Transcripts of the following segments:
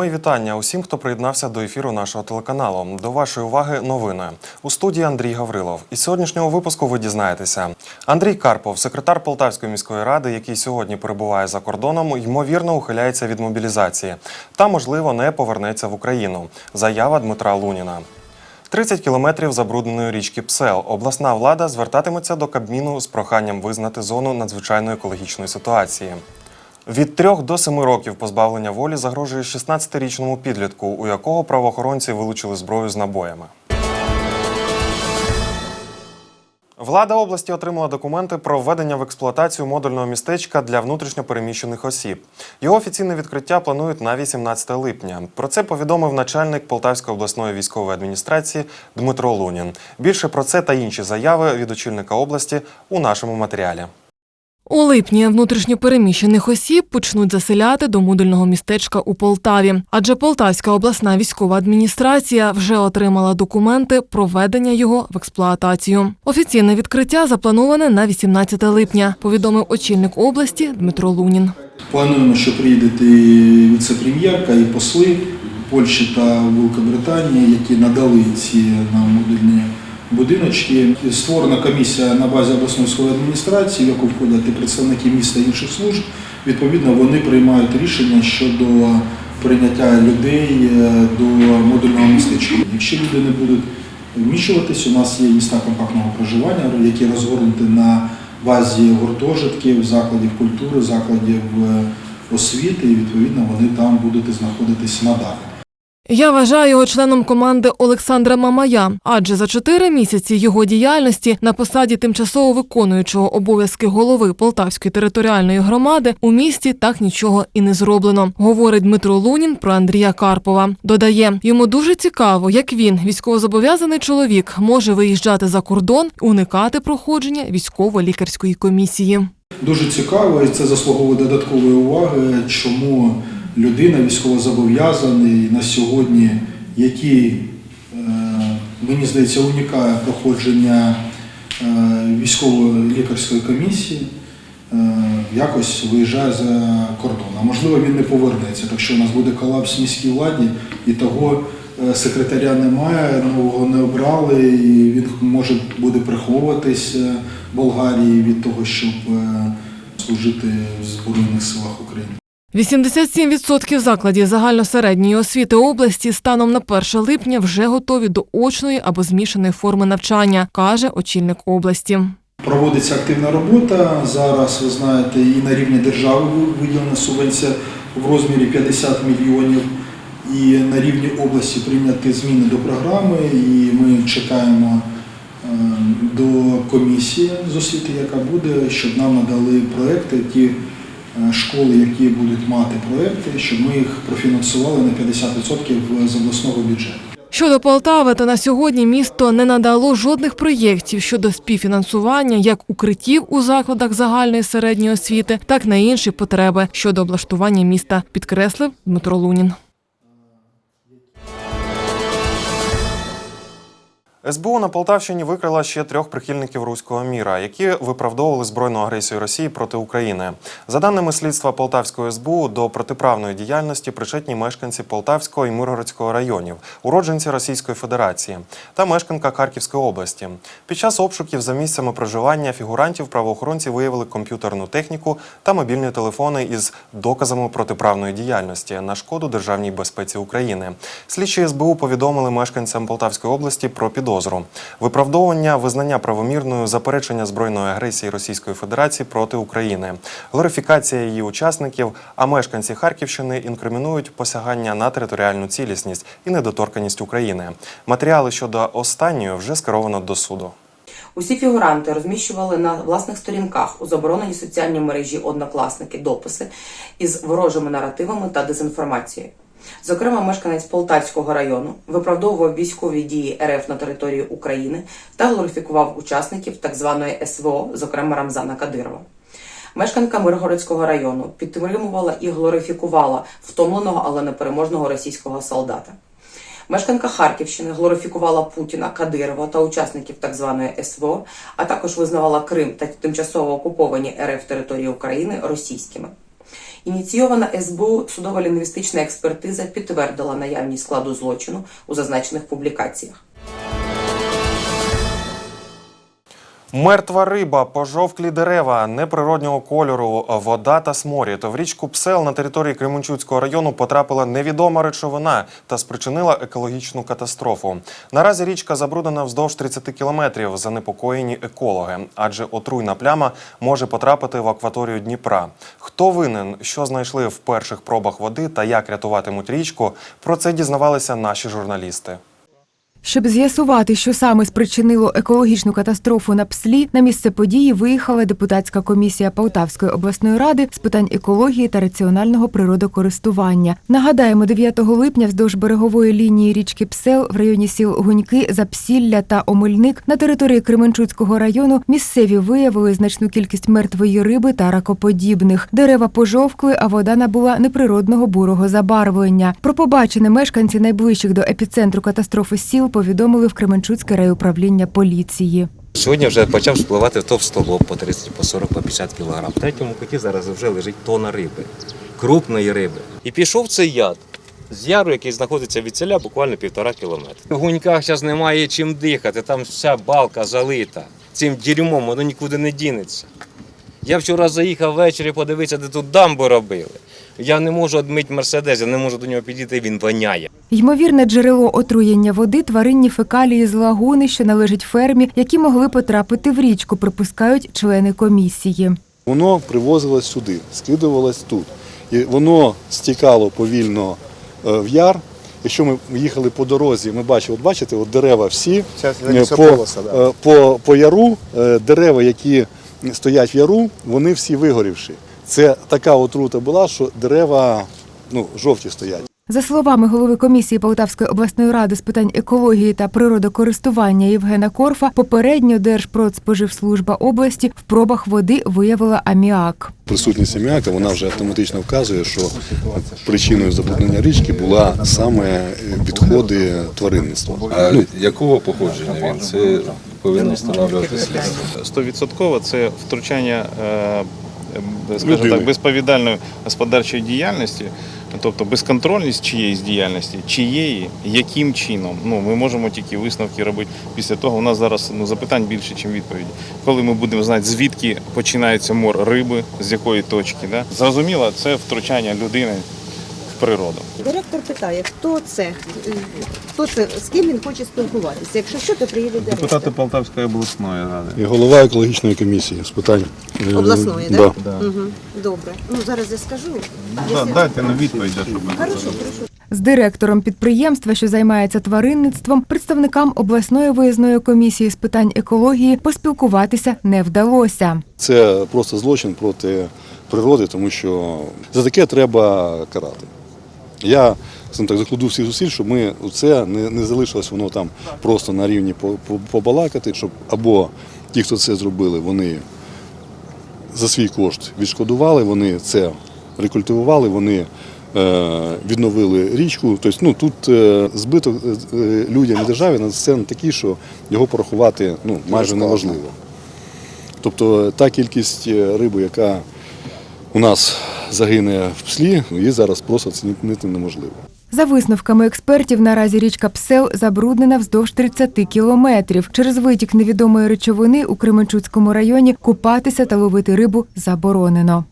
Мої вітання усім, хто приєднався до ефіру нашого телеканалу. До вашої уваги новини у студії Андрій Гаврилов. Із сьогоднішнього випуску ви дізнаєтеся. Андрій Карпов, секретар Полтавської міської ради, який сьогодні перебуває за кордоном, ймовірно ухиляється від мобілізації та, можливо, не повернеться в Україну. Заява Дмитра Луніна. 30 кілометрів забрудненої річки Псел. Обласна влада звертатиметься до Кабміну з проханням визнати зону надзвичайної екологічної ситуації. Від трьох до семи років позбавлення волі загрожує 16-річному підлітку, у якого правоохоронці вилучили зброю з набоями. Влада області отримала документи про введення в експлуатацію модульного містечка для внутрішньопереміщених осіб. Його офіційне відкриття планують на 18 липня. Про це повідомив начальник Полтавської обласної військової адміністрації Дмитро Лунін. Більше про це та інші заяви від очільника області у нашому матеріалі. У липні внутрішньопереміщених осіб почнуть заселяти до модульного містечка у Полтаві, адже Полтавська обласна військова адміністрація вже отримала документи про введення його в експлуатацію. Офіційне відкриття заплановане на 18 липня, повідомив очільник області Дмитро Лунін. Плануємо, що приїдете віце-прем'єрка, і посли Польщі та Великобританії, які надали ці нам модульні будиночки. Створена комісія на базі обласної військової адміністрації, в яку входять і представники міста і інших служб. Відповідно, вони приймають рішення щодо прийняття людей е, до модульного містечка. Якщо люди не будуть вміщуватись, у нас є міста компактного проживання, які розгорнуті на базі гуртожитків, закладів культури, закладів е, освіти, і відповідно вони там будуть знаходитись надалі. Я вважаю його членом команди Олександра Мамая, адже за чотири місяці його діяльності на посаді тимчасово виконуючого обов'язки голови Полтавської територіальної громади у місті так нічого і не зроблено. Говорить Дмитро Лунін про Андрія Карпова. Додає, йому дуже цікаво, як він, військовозобов'язаний чоловік, може виїжджати за кордон уникати проходження військово-лікарської комісії. Дуже цікаво, і це заслуговує додаткової уваги, чому людина військовозобов'язаний на сьогодні, який, е, мені здається, уникає проходження е, військово-лікарської комісії, е, якось виїжджає за кордон. А можливо, він не повернеться, так що у нас буде колапс в міській владі, і того секретаря немає, нового не обрали, і він може буде приховуватись Болгарії від того, щоб служити в Збройних силах України. 87% закладів загальносередньої освіти області станом на 1 липня вже готові до очної або змішаної форми навчання, каже очільник області. Проводиться активна робота. Зараз ви знаєте, і на рівні держави виділена субвенція в розмірі 50 мільйонів. І на рівні області прийняті зміни до програми, і ми чекаємо е, до комісії з освіти, яка буде, щоб нам надали проекти, е, школи, які будуть мати проекти, щоб ми їх профінансували на 50% з обласного бюджету. Щодо Полтави, то на сьогодні місто не надало жодних проєктів щодо співфінансування як укриттів у закладах загальної середньої освіти, так і на інші потреби щодо облаштування міста, підкреслив Дмитро Лунін. СБУ на Полтавщині викрила ще трьох прихильників руського міра, які виправдовували збройну агресію Росії проти України. За даними слідства Полтавської СБУ, до протиправної діяльності причетні мешканці Полтавського і Миргородського районів, уродженці Російської Федерації та мешканка Харківської області. Під час обшуків за місцями проживання фігурантів правоохоронці виявили комп'ютерну техніку та мобільні телефони із доказами протиправної діяльності на шкоду державній безпеці України. Слідчі СБУ повідомили мешканцям Полтавської області про підозру. Виправдовування визнання правомірною заперечення збройної агресії Російської Федерації проти України, глорифікація її учасників, а мешканці Харківщини інкримінують посягання на територіальну цілісність і недоторканість України. Матеріали щодо останньої вже скеровано до суду. Усі фігуранти розміщували на власних сторінках у забороненій соціальній мережі однокласники дописи із ворожими наративами та дезінформацією. Зокрема, мешканець Полтавського району виправдовував військові дії РФ на території України та глорифікував учасників так званої СВО, зокрема Рамзана Кадирова. Мешканка Миргородського району підтримувала і глорифікувала втомленого, але непереможного російського солдата. Мешканка Харківщини глорифікувала Путіна, Кадирова та учасників так званої СВО, а також визнавала Крим та тимчасово окуповані РФ території України російськими. Ініційована СБУ судово-лінгвістична експертиза підтвердила наявність складу злочину у зазначених публікаціях. Мертва риба, пожовклі дерева, неприроднього кольору, вода та сморід. В річку Псел на території Кременчуцького району потрапила невідома речовина та спричинила екологічну катастрофу. Наразі річка забруднена вздовж 30 кілометрів. Занепокоєні екологи, адже отруйна пляма може потрапити в акваторію Дніпра. Хто винен, що знайшли в перших пробах води та як рятуватимуть річку? Про це дізнавалися наші журналісти. Щоб з'ясувати, що саме спричинило екологічну катастрофу на пслі, на місце події виїхала депутатська комісія Полтавської обласної ради з питань екології та раціонального природокористування. Нагадаємо, 9 липня вздовж берегової лінії річки Псел в районі сіл Гуньки, Запсілля та Омельник на території Кременчуцького району місцеві виявили значну кількість мертвої риби та ракоподібних. Дерева пожовкли, а вода набула неприродного бурого забарвлення. Про побачене мешканці найближчих до епіцентру катастрофи сіл повідомили в Кременчуцьке райуправління поліції. Сьогодні вже почав спливати товстолоб по 30, по 40, по 50 кг. В третьому куті зараз вже лежить тона риби, крупної риби. І пішов цей яд з яру, який знаходиться від селя буквально півтора кілометра. В гуньках зараз немає чим дихати, там вся балка залита. Цим дерьмом воно нікуди не дінеться. Я вчора заїхав ввечері подивитися, де тут дамбу робили. Я не можу одмити мерседес, я не можу до нього підійти, він воняє. Ймовірне джерело отруєння води тваринні фекалії з лагуни, що належать фермі, які могли потрапити в річку, припускають члени комісії. Воно привозилось сюди, скидувалось тут. І воно стікало повільно е, в яр. Якщо ми їхали по дорозі, ми бачили, от бачите, от дерева всі е, по, е, по, по яру, дерева, які стоять в яру, вони всі вигорівші. Це така отрута була, що дерева ну, жовті стоять. За словами голови комісії Полтавської обласної ради з питань екології та природокористування Євгена Корфа, попередньо Держпродспоживслужба області в пробах води виявила аміак. Присутність аміака вона вже автоматично вказує, що причиною забруднення річки була саме відходи тваринництва. А якого походження він? Це повинно встановлювати слідство. Стовідсотково це втручання, е, скажімо так, безповідальної господарчої діяльності, тобто безконтрольність чиєїсь діяльності, чиєї, яким чином. Ну, ми можемо тільки висновки робити після того. У нас зараз ну, запитань більше, ніж відповіді. Коли ми будемо знати, звідки починається мор риби, з якої точки. Да? Зрозуміло, це втручання людини природу. Директор питає, хто це, хто це, з ким він хоче спілкуватися. Якщо що, то приїде директор. Полтавської обласної ради. І голова екологічної комісії з питань е, Обласної, да. да? Угу. Добре. Ну зараз я скажу. Якщо- Дайте на відповідь, щоб Хорошо, хорошо. З директором підприємства, що займається тваринництвом, представникам обласної виїзної комісії з питань екології поспілкуватися не вдалося. Це просто злочин проти природи, тому що за таке треба карати. Я скажімо так, закладу всіх зусиль, щоб ми це не, не залишилось воно там просто на рівні по- по- побалакати, щоб або ті, хто це зробили, вони за свій кошт відшкодували, вони це рекультивували, вони е, відновили річку. Тобто, ну, тут е, збиток е, людям і державі на це такий, що його порахувати ну, майже неможливо. Тобто та кількість риби, яка у нас загине в пслі, її зараз просто оцінити неможливо. За висновками експертів, наразі річка Псел забруднена вздовж 30 кілометрів. Через витік невідомої речовини у Кременчуцькому районі купатися та ловити рибу заборонено.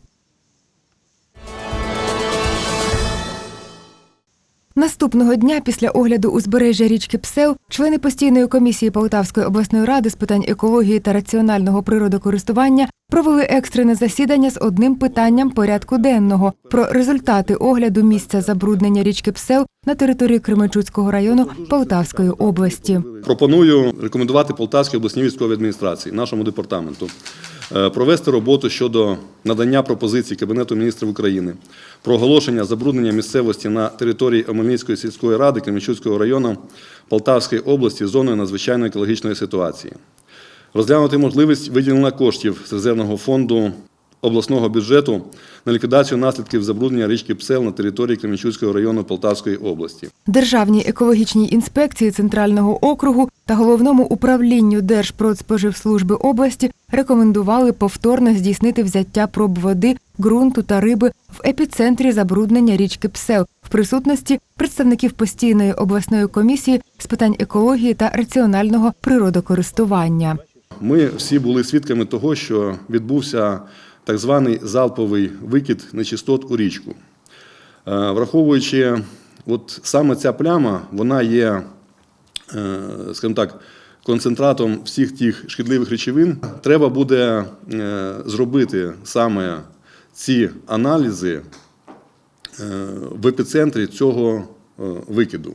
Наступного дня після огляду узбережжя річки Псел члени постійної комісії Полтавської обласної ради з питань екології та раціонального природокористування провели екстрене засідання з одним питанням порядку денного про результати огляду місця забруднення річки Псел на території Кременчуцького району Полтавської області. Пропоную рекомендувати Полтавській обласній військовій адміністрації, нашому департаменту, провести роботу щодо надання пропозицій Кабінету міністрів України про оголошення забруднення місцевості на території Омельницької сільської ради Кременчуцького району Полтавської області зоною надзвичайної екологічної ситуації. Розглянути можливість виділення коштів з резервного фонду обласного бюджету на ліквідацію наслідків забруднення річки Псел на території Кременчуцького району Полтавської області. Державній екологічній інспекції Центрального округу та головному управлінню Держпродспоживслужби області рекомендували повторно здійснити взяття проб води, ґрунту та риби в епіцентрі забруднення річки Псел в присутності представників постійної обласної комісії з питань екології та раціонального природокористування. Ми всі були свідками того, що відбувся так званий залповий викид нечистот у річку. Е, Враховуючи, от саме ця пляма, вона є, е, скажімо так, концентратом всіх тих шкідливих речовин. Треба буде е, зробити саме ці аналізи е, в епіцентрі цього е, викиду.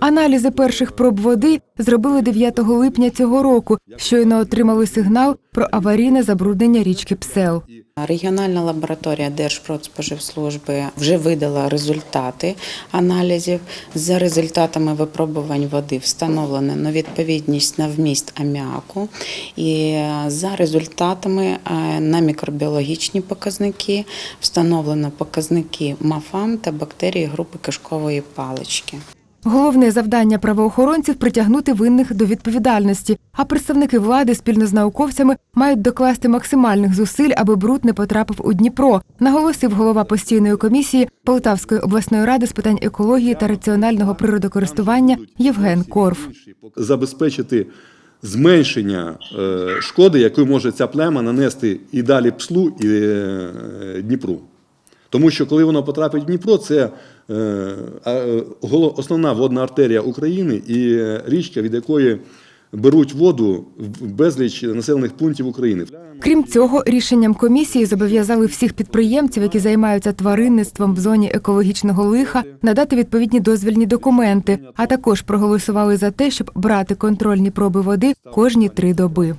Аналізи перших проб води зробили 9 липня цього року. Щойно отримали сигнал про аварійне забруднення річки Псел. Регіональна лабораторія Держпродспоживслужби вже видала результати аналізів. За результатами випробувань води встановлено на відповідність на вміст аміаку. І за результатами е, на мікробіологічні показники встановлено показники мафам та бактерії групи кишкової палички. Головне завдання правоохоронців притягнути винних до відповідальності. А представники влади спільно з науковцями мають докласти максимальних зусиль, аби бруд не потрапив у Дніпро, наголосив голова постійної комісії Полтавської обласної ради з питань екології та раціонального природокористування Євген Корф. забезпечити зменшення е, шкоди, яку може ця плема нанести і далі пслу, і е, Дніпру. Тому що коли воно потрапить в Дніпро, це е, е, основна водна артерія України і е, річка, від якої беруть воду в безліч населених пунктів України. Крім цього, рішенням комісії зобов'язали всіх підприємців, які займаються тваринництвом в зоні екологічного лиха, надати відповідні дозвільні документи, а також проголосували за те, щоб брати контрольні проби води кожні три доби.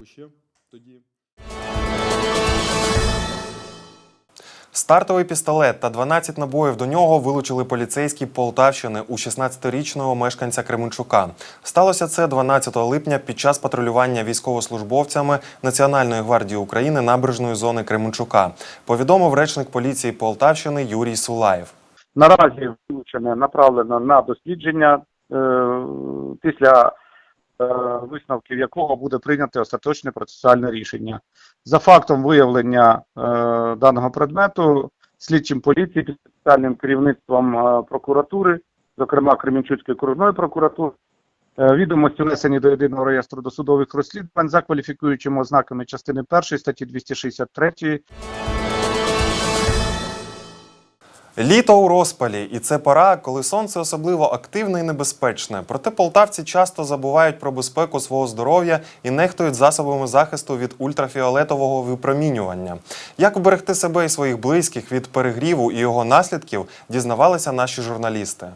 Стартовий пістолет та 12 набоїв до нього вилучили поліцейські Полтавщини у 16-річного мешканця Кременчука. Сталося це 12 липня під час патрулювання військовослужбовцями Національної гвардії України набережної зони Кременчука. Повідомив речник поліції Полтавщини Юрій Сулаєв. Наразі вилучене направлено на дослідження, е, після висновків якого буде прийнято остаточне процесуальне рішення. За фактом виявлення е, даного предмету слідчим поліції спеціальним керівництвом е, прокуратури, зокрема Кремінчуцької окружної прокуратури, е, відомості внесені до єдиного реєстру досудових розслідувань за кваліфікуючими ознаками частини 1 статті 263 Літо у розпалі, і це пора, коли сонце особливо активне і небезпечне. Проте полтавці часто забувають про безпеку свого здоров'я і нехтують засобами захисту від ультрафіолетового випромінювання. Як уберегти себе і своїх близьких від перегріву і його наслідків, дізнавалися наші журналісти.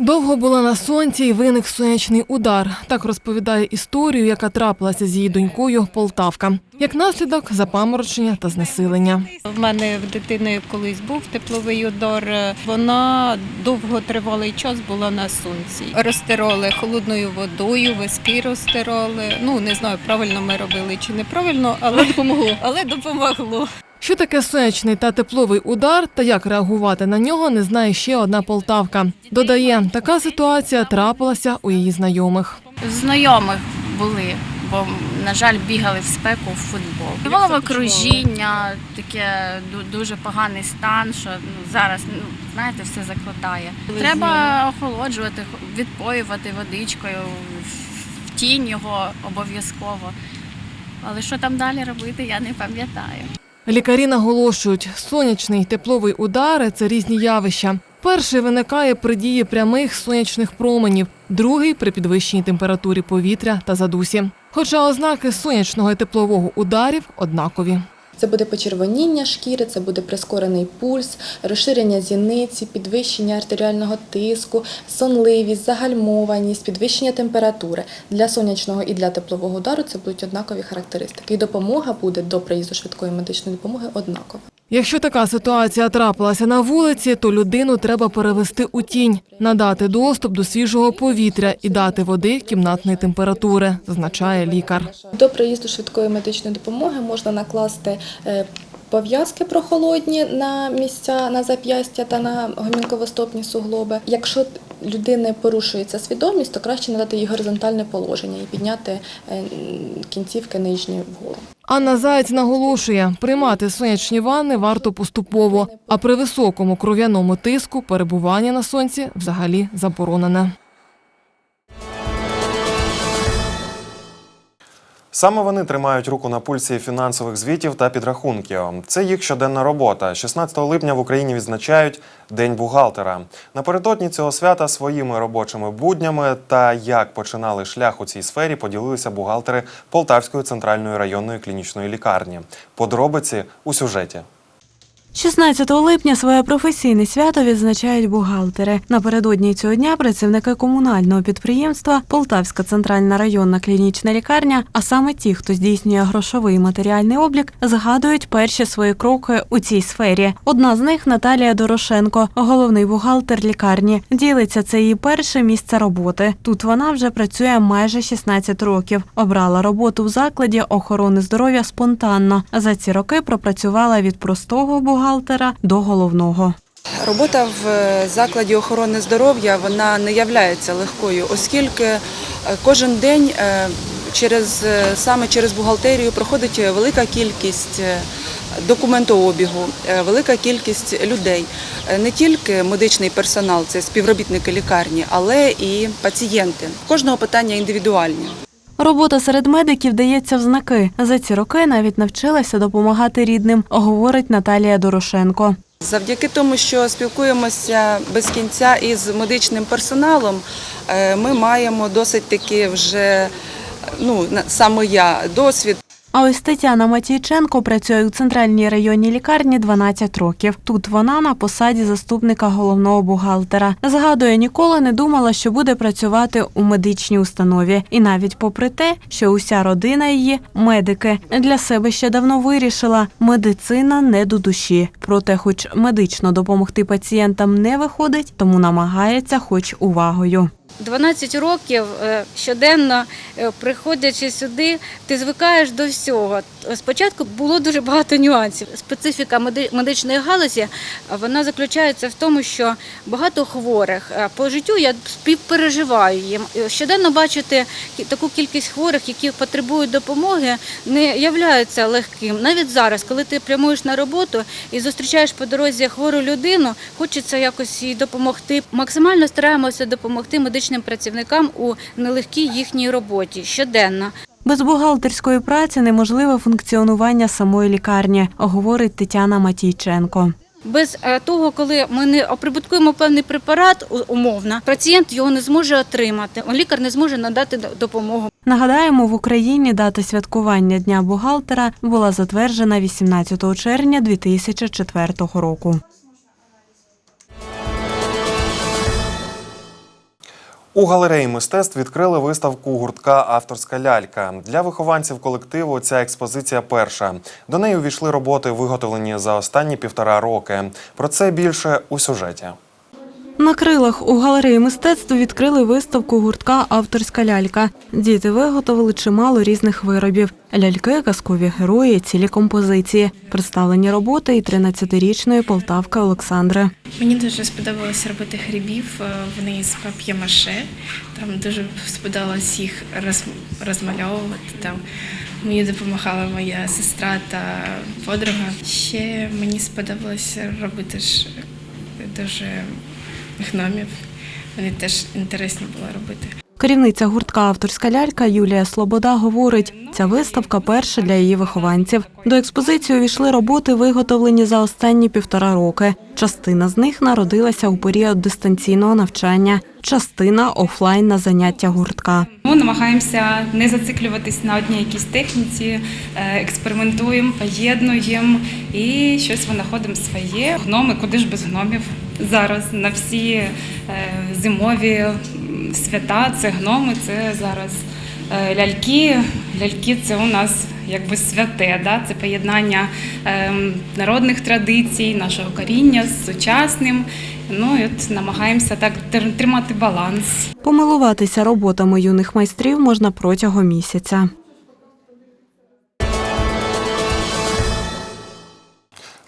Довго була на сонці і виник сонячний удар. Так розповідає історію, яка трапилася з її донькою Полтавка. Як наслідок запаморочення та знесилення. В мене в дитини колись був тепловий удар. Вона довготривалий час була на сонці. Розтирали холодною водою, виски розтирали. Ну не знаю, правильно ми робили чи неправильно, але допомогло. Але допомогло. Що таке сонячний та тепловий удар та як реагувати на нього, не знає ще одна полтавка. Додає, така ситуація трапилася у її знайомих. знайомих були, бо, на жаль, бігали в спеку в футбол. Головокружіння, таке дуже поганий стан, що ну, зараз ну, знаєте, все закладає. Треба охолоджувати, хо- відпоювати водичкою, в- в тінь його обов'язково. Але що там далі робити, я не пам'ятаю. Лікарі наголошують, сонячний і тепловий удари це різні явища. Перший виникає при дії прямих сонячних променів, другий при підвищеній температурі повітря та задусі. Хоча ознаки сонячного і теплового ударів однакові. Це буде почервоніння шкіри, це буде прискорений пульс, розширення зіниці, підвищення артеріального тиску, сонливість, загальмованість, підвищення температури. Для сонячного і для теплового удару це будуть однакові характеристики. І допомога буде до приїзду швидкої медичної допомоги однакова. Якщо така ситуація трапилася на вулиці, то людину треба перевести у тінь, надати доступ до свіжого повітря і дати води кімнатної температури, зазначає лікар. До приїзду швидкої медичної допомоги можна накласти е, пов'язки прохолодні на місця на зап'ястя та на гомінковостопні суглоби. Якщо людини порушується свідомість, то краще надати їй горизонтальне положення і підняти е, кінцівки нижні вгору. Анна Заєць наголошує, приймати сонячні ванни варто поступово, а при високому кров'яному тиску перебування на сонці взагалі заборонене. Саме вони тримають руку на пульсі фінансових звітів та підрахунків. Це їх щоденна робота. 16 липня в Україні відзначають День бухгалтера. Напередодні цього свята своїми робочими буднями та як починали шлях у цій сфері, поділилися бухгалтери Полтавської центральної районної клінічної лікарні. Подробиці у сюжеті. 16 липня своє професійне свято відзначають бухгалтери. Напередодні цього дня працівники комунального підприємства Полтавська центральна районна клінічна лікарня, а саме ті, хто здійснює грошовий матеріальний облік, згадують перші свої кроки у цій сфері. Одна з них Наталія Дорошенко, головний бухгалтер лікарні. Ділиться це її перше місце роботи. Тут вона вже працює майже 16 років. Обрала роботу в закладі охорони здоров'я спонтанно. За ці роки пропрацювала від простого бухгалтера до головного. Робота в е, закладі охорони здоров'я вона не являється легкою, оскільки е, кожен день е, через саме через бухгалтерію проходить велика кількість документообігу, велика кількість людей. Не тільки медичний персонал, це співробітники лікарні, але і пацієнти. Кожного питання індивідуальні. Робота серед медиків дається в знаки. За ці роки навіть навчилася допомагати рідним, говорить Наталія Дорошенко. Завдяки тому, що спілкуємося без кінця із медичним персоналом, е, ми маємо досить таки вже ну саме я досвід. А ось Тетяна Матійченко працює у центральній районній лікарні 12 років. Тут вона на посаді заступника головного бухгалтера. Згадує, ніколи не думала, що буде працювати у медичній установі. І навіть попри те, що уся родина її медики для себе ще давно вирішила, медицина не до душі. Проте, хоч медично допомогти пацієнтам не виходить, тому намагається, хоч увагою. 12 років е, щоденно е, приходячи сюди, ти звикаєш до всього. Спочатку було дуже багато нюансів. Специфіка медичної галузі вона заключається в тому, що багато хворих по життю я співпереживаю їм. Щоденно бачити таку кількість хворих, які потребують допомоги, не являється легким. Навіть зараз, коли ти прямуєш на роботу і зустрічаєш по дорозі хвору людину, хочеться якось їй допомогти. Максимально стараємося допомогти медичним працівникам у нелегкій їхній роботі щоденно. Без бухгалтерської праці неможливе функціонування самої лікарні, говорить Тетяна Матійченко. Без е, того, коли ми не оприбуткуємо певний препарат умовно, пацієнт його не зможе отримати, лікар не зможе надати допомогу. Нагадаємо, в Україні дата святкування Дня бухгалтера була затверджена 18 червня 2004 року. У галереї мистецтв відкрили виставку гуртка Авторська лялька. Для вихованців колективу ця експозиція перша. До неї увійшли роботи, виготовлені за останні півтора роки. Про це більше у сюжеті. На крилах у галереї мистецтв відкрили виставку гуртка Авторська лялька. Діти виготовили чимало різних виробів: ляльки, казкові герої, цілі композиції. Представлені роботи і 13-річної полтавки Олександри. Мені дуже сподобалося робити грибів, е, вони з пап'є-маше. Там дуже сподобалось їх роз, розмальовувати. Там мені допомагала моя сестра та подруга. Ще мені сподобалося робити ж дуже гномів. Вони теж інтересні було робити. Керівниця гуртка Авторська лялька Юлія Слобода говорить, ця виставка перша для її вихованців. До експозиції увійшли роботи, виготовлені за останні півтора роки. Частина з них народилася у період дистанційного навчання, частина офлайн на заняття гуртка. Ми намагаємося не зациклюватись на одній якійсь техніці, е, експериментуємо, поєднуємо і щось винаходимо своє. Гноми, куди ж без гномів? Зараз на всі е, зимові свята це гноми, це зараз ляльки. Ляльки це у нас якби святе, да? це поєднання ем, народних традицій, нашого коріння з сучасним. Ну і от намагаємося так тр- тримати баланс. Помилуватися роботами юних майстрів можна протягом місяця.